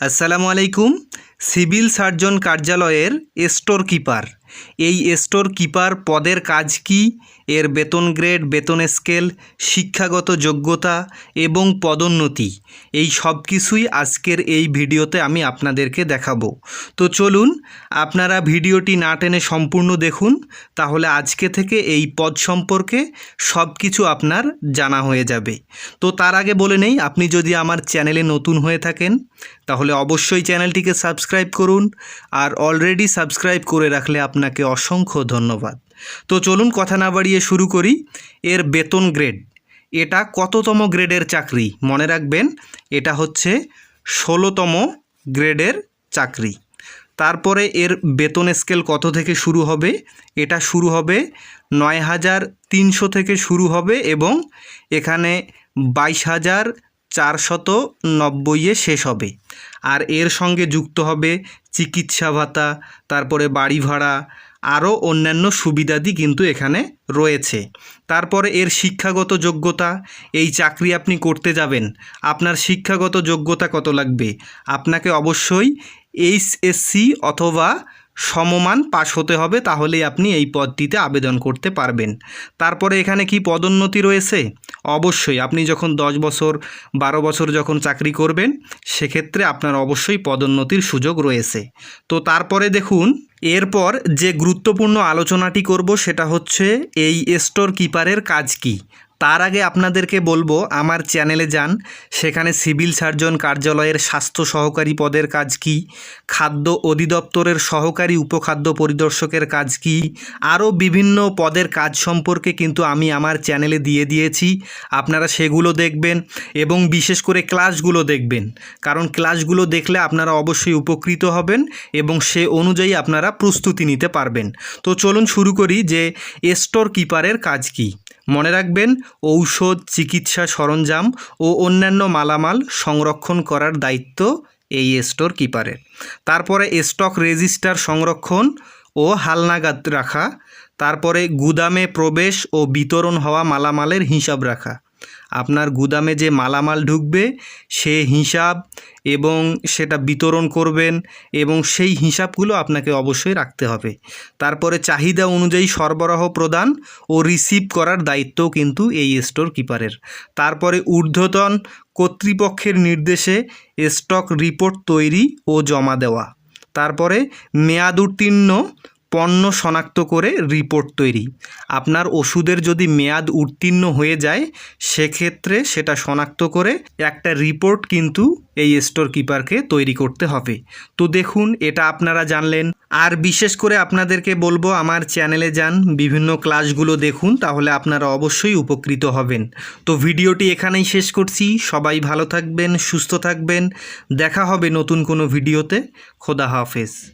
আসসালামু আলাইকুম। Civil surgeon কার্যালয়ের স্টোর কিপার। এই স্টোর কিপার পদের কাজ কি? এর বেতন গ্রেড, বেতন স্কেল, শিক্ষাগত যোগ্যতা এবং পদোন্নতি। এই সব কিছুই আজকের এই ভিডিওতে আমি আপনাদেরকে দেখাবো। তো চলুন, আপনারা ভিডিওটি না টেনে সম্পূর্ণ দেখুন, তাহলে আজকে থেকে এই পদ সম্পর্কে সব কিছু আপনার জানা হয়ে যাবে। তো তার আগে বলে নেই, আপনি যদি আমার চ্যানেলে নতুন হয়ে থাকেন, তাহলে অবশ্যই চ্যানেলটিকে সাবস্ক্রাইব করুন আর অলরেডি সাবস্ক্রাইব করে রাখলে আপনাকে অসংখ্য ধন্যবাদ। তো চলুন কথা না বাড়িয়ে শুরু করি। এর বেতন গ্রেড এটা কততম গ্রেডের চাকরি? মনে রাখবেন, এটা হচ্ছে ষোলোতম গ্রেডের চাকরি। তারপরে এর বেতন স্কেল কত থেকে শুরু হবে? এটা শুরু হবে নয় হাজার তিনশো থেকে শুরু হবে এবং এখানে বাইশ হাজার চারশত নব্বইয়ে শেষ হবে। আর এর সঙ্গে যুক্ত হবে চিকিৎসা ভাতা তারপরে বাড়ি ভাড়া আরও অন্যান্য সুবিধাদি কিন্তু এখানে রয়েছে। তারপরে এর শিক্ষাগত যোগ্যতা, এই চাকরি আপনি করতে যাবেন। আপনার শিক্ষাগত যোগ্যতা কত লাগবে? আপনাকে অবশ্যই এইচএসসি অথবা সমমান পাশ হতে হবে, তাহলেই আপনি এই পদটিতে আবেদন করতে পারবেন। তারপরে এখানে কি পদোন্নতি রয়েছে? অবশ্যই, আপনি যখন দশ বছর, বারো বছর যখন চাকরি করবেন, সেক্ষেত্রে আপনার অবশ্যই পদোন্নতির সুযোগ রয়েছে। তো তারপরে দেখুন, এরপর যে গুরুত্বপূর্ণ আলোচনাটি করব, সেটা হচ্ছে এই স্টোর কিপারের কাজ কি? তার আগে আপনাদেরকে বলব, আমার চ্যানেলে যান। সেখানে সিভিল সার্জন কার্যালয়ের স্বাস্থ্য সহকারী পদের কাজ কি, খাদ্য অধিদপ্তরের সহকারী উপখাদ্য পরিদর্শকের কাজ কি, আরও বিভিন্ন পদের কাজ সম্পর্কে কিন্তু আমি আমার চ্যানেলে দিয়ে দিয়েছি। আপনারা সেগুলো দেখবেন এবং বিশেষ করে ক্লাসগুলো দেখবেন। কারণ ক্লাসগুলো দেখলে আপনারা অবশ্যই উপকৃত হবেন এবং সে অনুযায়ী আপনারা প্রস্তুতি নিতে পারবেন। তো চলুন শুরু করি যে স্টোর কিপারের কাজ কি। মনে রাখবেন, ঔষধ, চিকিৎসা সরঞ্জাম ও অন্যান্য মালামাল সংরক্ষণ করার দায়িত্ব এই স্টোর কিপারের তারপরে স্টক রেজিস্টার সংরক্ষণ ও হালনাগাদ রাখা, তারপরে গুদামে প্রবেশ ও বিতরণ হওয়া মালামালের হিসাব রাখা। আপনার গুদামে যে মালামাল ঢুকবে, সে হিসাব এবং সেটা বিতরণ করবেন এবং সেই হিসাবগুলো আপনাকে অবশ্যই রাখতে হবে। তারপরে চাহিদা অনুযায়ী সরবরাহ প্রদান ও রিসিভ করার দায়িত্ব কিন্তু এই স্টোর কিপারের তারপরে ঊর্ধ্বতন কর্তৃপক্ষের নির্দেশে স্টক রিপোর্ট তৈরি ও জমা দেওয়া। তারপরে মেয়াদ উত্তীর্ণ পণ্য শনাক্ত করে রিপোর্ট তৈরি। আপনার ওষুধের যদি মেয়াদ উত্তীর্ণ হয়ে যায়, সেক্ষেত্রে সেটা শনাক্ত করে একটা রিপোর্ট কিন্তু এই স্টোর কিপারকে তৈরি করতে হবে। তো দেখুন, এটা আপনারা জানলেন। আর বিশেষ করে আপনাদেরকে বলব, আমার চ্যানেলে যান, বিভিন্ন ক্লাসগুলো দেখুন, তাহলে আপনারা অবশ্যই উপকৃত হবেন। তো ভিডিওটি এখানেই শেষ করছি। সবাই ভালো থাকবেন, সুস্থ থাকবেন। দেখা হবে নতুন কোনো ভিডিওতে। খোদা হাফেজ।